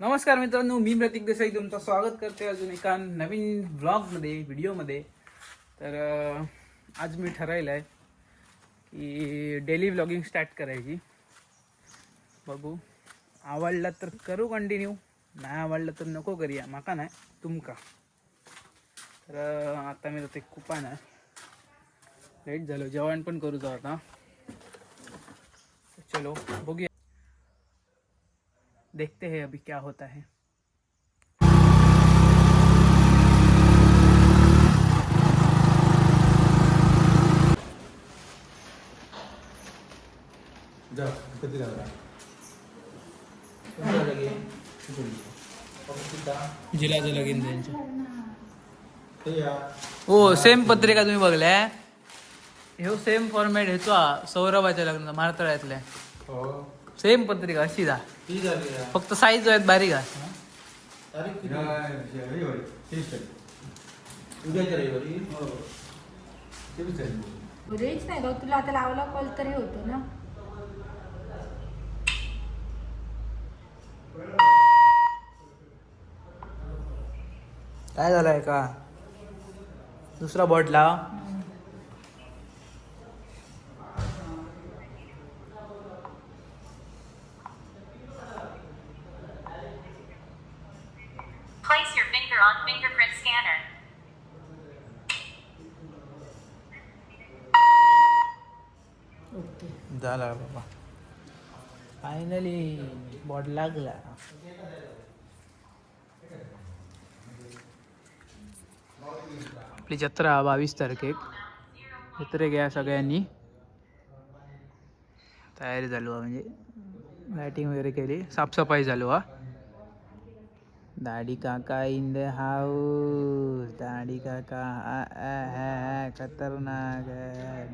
नमस्कार मित्रांनो मी प्रतीक देसाई तुमचं स्वागत करते अजून एका नवीन व्लॉगमध्ये व्हिडिओमध्ये तर आज मी ठरवलं आहे की डेली व्लॉगिंग स्टार्ट करायची. बघू. आवडला तर करू कंटिन्यू नाही आवडलं तर नको करूया. माका नाही तुमका. तर आता मी ते कुपान. आहे लेट झालो जेवण पण करू जाऊ आता. चलो बघूया. देखते हैं अभी क्या होता है। जा कधी लागला जिलाचं लगीन त्यांचं ते या हो सेम पत्रिका तुम्ही बघल्या ह्यो सेम फॉर्मॅट ह्याचो सौरभाच्या लग्नाचा मारतळ्यातल्या हो. सेम पत्रिका अशी जा. ती झाली या. फक्त साईज आहेत बारीक हा तारीख किती? उद्याच्या रविवारी. हो रेंज नाही गं तुला आता लावला कॉल तरी होतो ना. काय झालंय का? दुसरा बॉट लाव. झाला बाबा. फायनली बॉड लागला. आपली जत्रा बावीस तारखेक. जत्रे घ्या सगळ्यांनी. तयारी झालो हा म्हणजे. लायटिंग वगैरे केली. साफसफाई झालो हा दाढी काका इन द हाऊस दाढी काका खतरनाक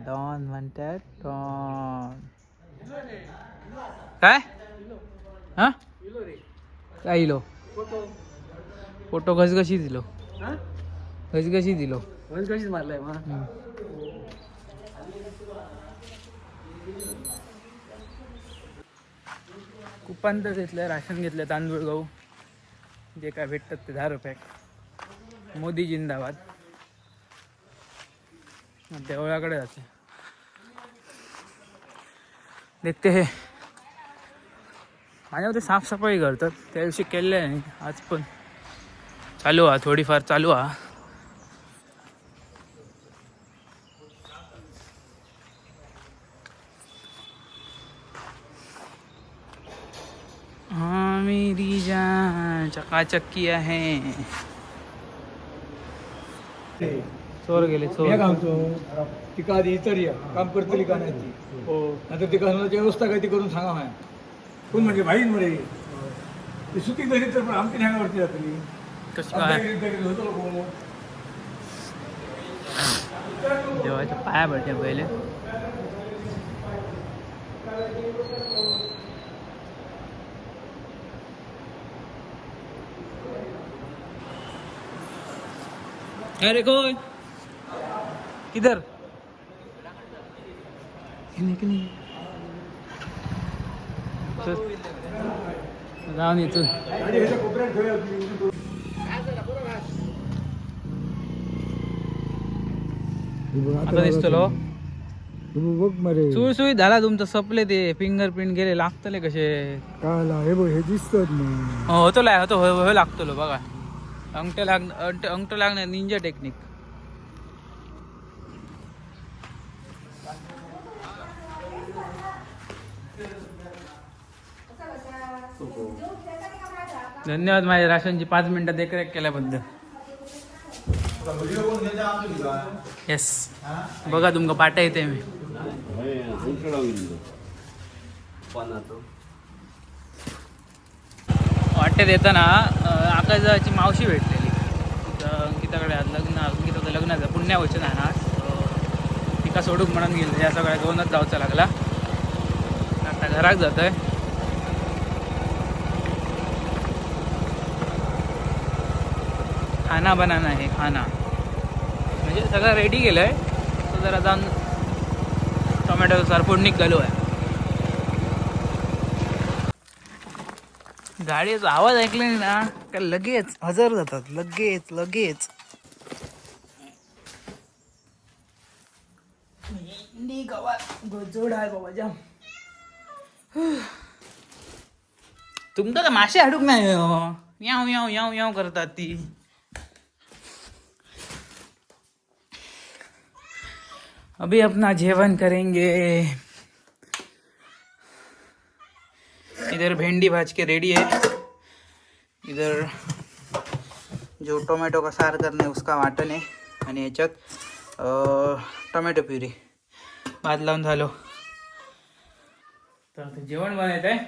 डॉन म्हणतात डॉन काय? हा? काय इलो? फोटो घसघशी दिलो घसघशी दिलो कशीच मारलाय तर घेतलं राशन घेतलं तांदूळ गहू. जे काय भेटतात ते दहा रुपयात मोदी जिंदाबाद. देवळाकडे जाते. देखते हे. माझ्यामध्ये साफसफाई करतात. त्या दिवशी केले नाही आज पण. चालू हा, थोडीफार चालू हा. हाँ मेरी जान चकाचक्की आहे. चोर गेले हे चोर घालतो तिका आधी इतर या काम करतली का नाही ती हो आता ती घालण्याची व्यवस्था काय ती करून सांगा माय कोण म्हणजे भाईन मरे ती सुटी झाली तर पण जातली आमच्या होतो लोक देवाच्या पाया पडते पहिले अरे कोण किधर जाऊन ये चल. आणि ह्याच्या कोपऱ्यात ठेवली होती आता दिसतलो. बघ मरे सुळसुळीत झाला तुमचं सपले ते फिंगरप्रिंट गेले लागतले कसे? हे बघ हे दिसतात हो होतो होतो हो लागतलो बघा. अंगठे लाग अंगठे अंगठे लागणार निंजा टेक्निक धन्यवाद माझ्या राशनची पाच मिनिटात देखरेख केल्याबद्दल. येस बघा तुमका पाटा येते मी. वाटेत येताना आकाशाची मावशी भेटलेली. अंकिताकडे आज लग्न अंकिताचं लग्नाचं पुण्यावचन आहे ना. तिका सोडूक म्हणून गेलं. या सगळ्या घेऊनच जाऊचा लागला. आता घराक जातोय. खाना बनाना आहे खाना। म्हणजे सगळं रेडी केलं आहे तो जरा जाऊन टोमॅटो सार फोडणीक घालू आहे. गाडीचा आवाज ऐकला ना? का लगेच? हजर जातात. लगेच लगेच. तुमका तर मासे हाडूक नाही हो. याव याव याव याव करतात ती. अभी अपना जेवण करेंगे। इधर भिंडी भाज के रेडी है। इधर जो टोमॅटो का सार करणे उसका वाटण आहे आणि याच्यात टोमॅटो प्युरी. भात लावून झालो. तर आता जेवण बनवत आहे.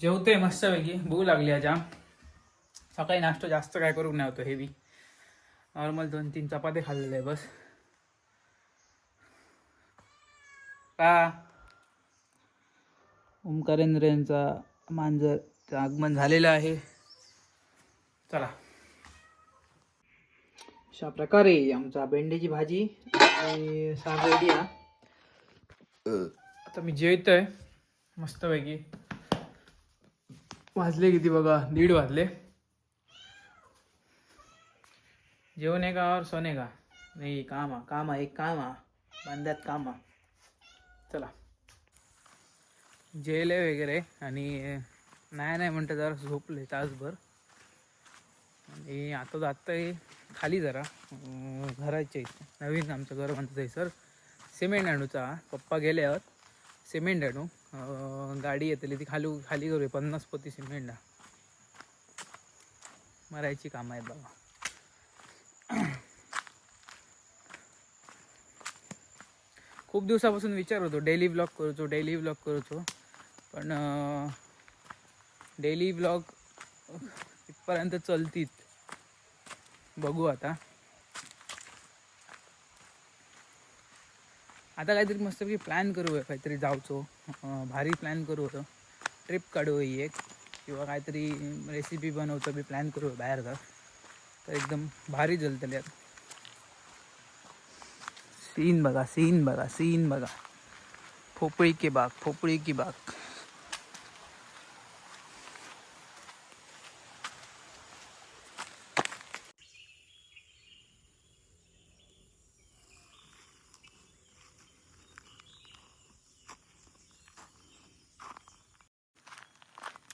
जेवतोय मस्तपैकी. भूक लागली आहे जाम सकाळी नाश्ता जास्त काय करू नाही होतो हेवी नॉर्मल दोन तीन चपाती खाल्लेले आहे बस. का? ओमकारेंद्र यांचा मांजरचं आगमन झालेलं आहे. चला. अशा प्रकारे आमचा भेंडीची भाजी आणि साग आता मी जेवतोय. मस्तपैकी. वाजले किती बघा? दीड वाजले. जेवण का और सोने का? नाही काम आ काम एक काम. आ बांध्यात कामा. चला. जेले वगैरे आणि नाही नाही म्हणतं जरा झोपले तासभर. आणि आता जातंय खाली जरा घराच्या इथे. नवीन आमचं घर बांधत आहे सर. सिमेंट आणूचा. पप्पा गेले आहोत. सिमेंट आणू. गाडी येतली ती खाली खाली करूया. पन्नास पोती सिमेंट. मरायची कामं आहेत बाबा. खूप दिवसापासून विचार होतो. डेली ब्लॉग करूचो डेली ब्लॉग करूचो. पण डेली ब्लॉग इथपर्यंत चलतीत. बघू आता. आता काहीतरी मस्तपैकी प्लॅन करूया. काहीतरी जाऊचो. भारी प्लॅन करू होतो. ट्रिप काढू ही एक. किंवा काहीतरी रेसिपी बनवतो बी प्लॅन करू बाहेर तर एकदम भारी जलतले आता सीन बघा सीन बघा सीन बघा. पोपळी की बाग पोपळी की बाग.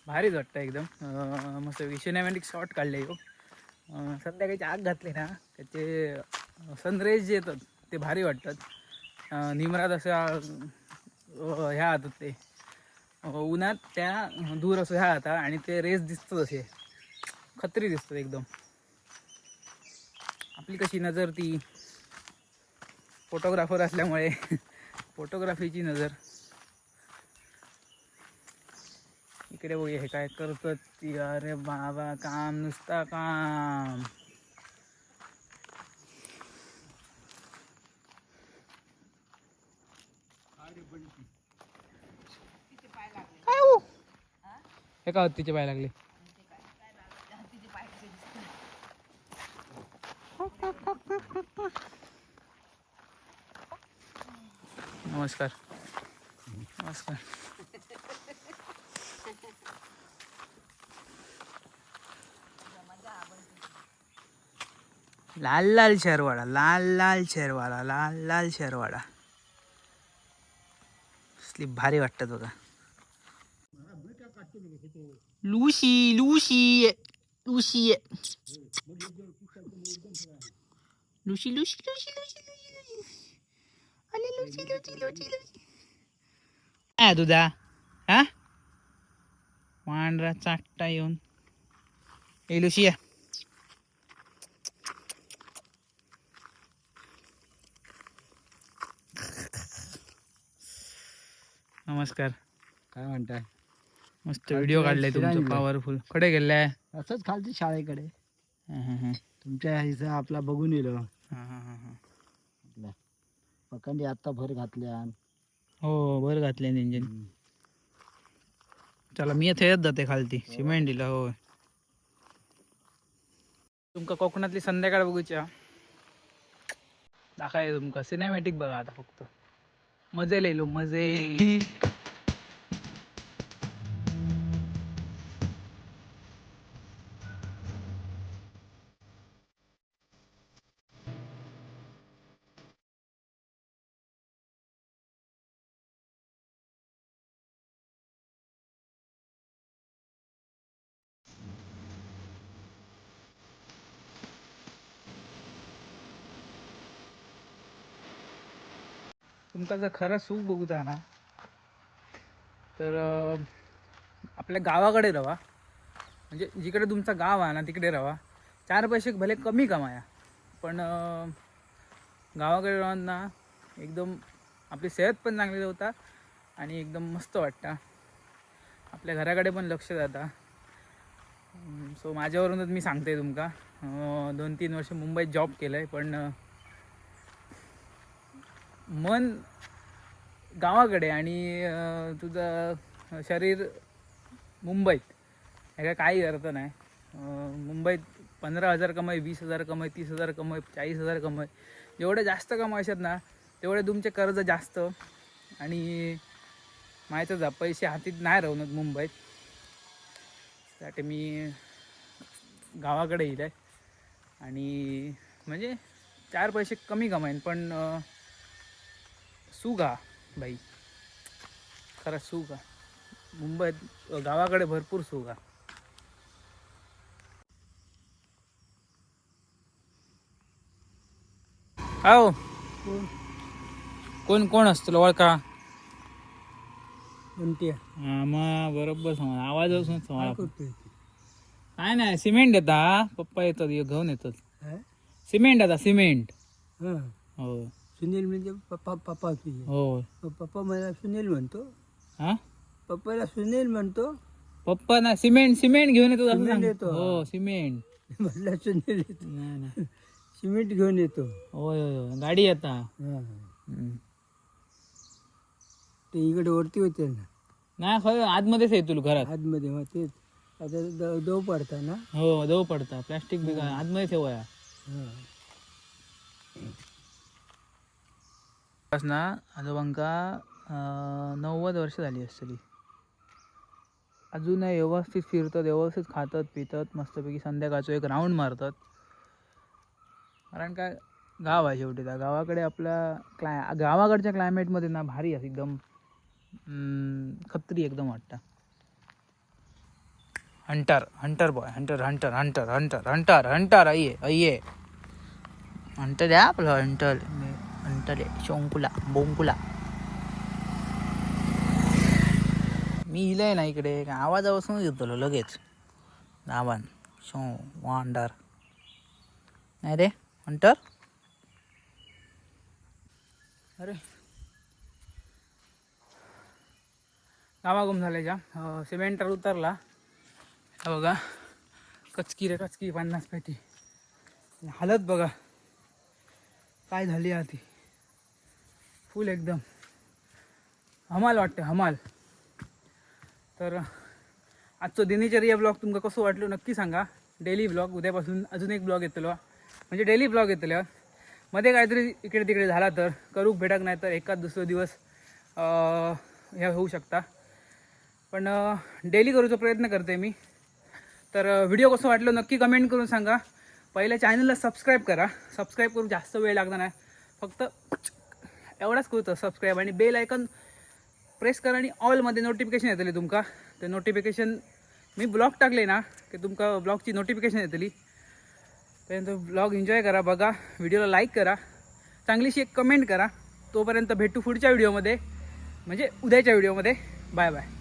भारीच वाटतं एकदम. मस्त सिनेमॅटिक शॉट काढले हो. संध्याकाळची आग घातली ना त्याचे सनरेज जे येतात. ते भारी वाटतात. निमरात अशा ह्या हातात ते. उन्हात त्या दूर असं ह्या आता आणि ते रेस दिसतात असे. खत्री दिसतात एकदम. आपली कशी नजर ती फोटोग्राफर असल्यामुळे फोटोग्राफीची नजर. इकडे बघूया हे काय करतात ती. अरे बाबा काम नुसता काम. हे का हत्तीचे पाय लागले? नमस्कार. नमस्कार. लाल लाल शेरवाडा लाल लाल शेरवाडा लाल लाल शेरवाडा. असली भारी वाटतात बघा. लुशी लुशी लुशी लुशी लुशी लुशी लुशी काय तुझा हा? पांढरा चाटता येऊन. ए लुशी या. नमस्कार. काय म्हणताय? मस्त व्हिडिओ काढलाय तुमचं. पॉवरफुलकडे गेलाय? असंच खालती शाळेकडे. तुमच्या हिचं आपला बघून येलो हं, हं, हं, हं. पकंडी आत्ता भर घातल्या हो बरं घातले इंजिन. चला मी थेट जाते खालती. सिमेंट दिला हो तुमका कोकणातली संध्याकाळ बघूच्या. दाखवाय तुमका. सिनेमॅटिक बघा आता फक्त. मजे लिहिलो मजे. तुमचा जर खरं सुख बघूचा ना तर आपल्या गावाकडे रवा. म्हणजे जिकडे तुमचं गाव आहे ना तिकडे रवा. चार पैसे भले कमी कमाया पण गावाकडे राहून ना एकदम आपली सेहत पण चांगली होता आणि एकदम मस्त वाटतं. आपल्या घराकडे पण लक्ष जाता. सो माझ्यावरूनच मी सांगते तुमका. दोन तीन वर्ष मुंबईत जॉब केलं आहे पण मन गावाकडे आणि तुझं शरीर मुंबईत. ह्याला काही अर्थ नाही. मुंबईत पंधरा हजार कमाई वीस हजार कमाई तीस हजार कमाई चाळीस हजार कमाई. जेवढे जास्त कमायशात ना तेवढे तुमचे कर्ज जास्त. आणि माहितच जा पैसे हातीत नाही राहून मुंबईत. त्यासाठी मी गावाकडे येईल आहे आणि म्हणजे चार पैसे कमी कमाईन पण हा बाई. खरंच सुख हा मुंबईत गावाकडे भरपूर सुख हा कोण कोण असतो ओळखा? म्हणते हा मग बरोबर समज. आवाज असून समज काय नाही सिमेंट येता पप्पा येतात घेऊन येतात. सिमेंट आता सिमेंट. हा. सुनील म्हणजे पप्पा पप्पा तुझे हो पप्पा मला सुनील म्हणतो. हा? पप्पाला सुनील म्हणतो. पप्पा ना सिमेंट सिमेंट घेऊन येतो असं सिमेंट सांग येतो. हो सिमेंट. म्हटलं सुनील येतो. नाही नाही. सिमेंट घेऊन येतो. होय होय होय. गाडी येता हा. हम्म. ते इकडे वरती होते ना. नाही खरं आतमध्येच येतो घरात. आतमध्ये मग तेच. आता द- दव पडता ना. हो दव पडता. प्लास्टिक बी काय आतमध्ये ठेवया हा. ना आजोबांका नव्वद वर्ष झाली असतली अजून व्यवस्थित फिरतात व्यवस्थित खातात पितात मस्तपैकी संध्याकाळचं एक राऊंड मारतात. कारण काय गाव आहे शेवटी त्या गावाकडे आपल्या क्लाय गावाकडच्या क्लायमेटमध्ये ना भारी आहे एकदम खत्री एकदम वाटतं. Hunter hunter boy hunter hunter hunter hunter hunter hunter अये अये हंटर द्या आपलं हंटर हंटर आहे शोंकुला बोंकुला मी इलय ना इकडे काय आवाजापासून येतो लगेच नावान शो वांडर नाही रे हंटर अरे गावागुम झाले जा सिमेंटर उतरला बघा कचकी रे कचकी पन्नास पेटी हालत बघा काय झाली आहे ती फुल एकदम. हमाल वाटतं हमाल. तर आजचो दिनचर्या ब्लॉग तुमका कसं वाटलो नक्की सांगा. डेली ब्लॉग उद्यापासून अजून एक ब्लॉग येतलो. म्हणजे डेली ब्लॉग येतलो. मध्ये काहीतरी इकडे तिकडे झाला तर करूक भेटक नाही तर एकाच दुसरा दिवस हे होऊ शकता. पण डेली करूचा प्रयत्न करते मी. तर व्हिडिओ कसं वाटलो नक्की कमेंट करून सांगा. पहिल्या चॅनलला सबस्क्राईब करा. सबस्क्राईब करून जास्त वेळ लागणार नाही. फक्त एवढाच करतो सबस्क्राईब आणि बेल आयकन प्रेस करा आणि ऑलमध्ये नोटिफिकेशन येतली तुमका. ते नोटिफिकेशन मी ब्लॉग टाकले ना की तुमका ब्लॉगची नोटिफिकेशन येतली. त्यानंतर ब्लॉग एन्जॉय करा बघा. व्हिडिओला लाईक करा. चांगलीशी एक कमेंट करा. तोपर्यंत भेटू पुढच्या व्हिडिओमध्ये म्हणजे उद्याच्या व्हिडिओमध्ये बाय बाय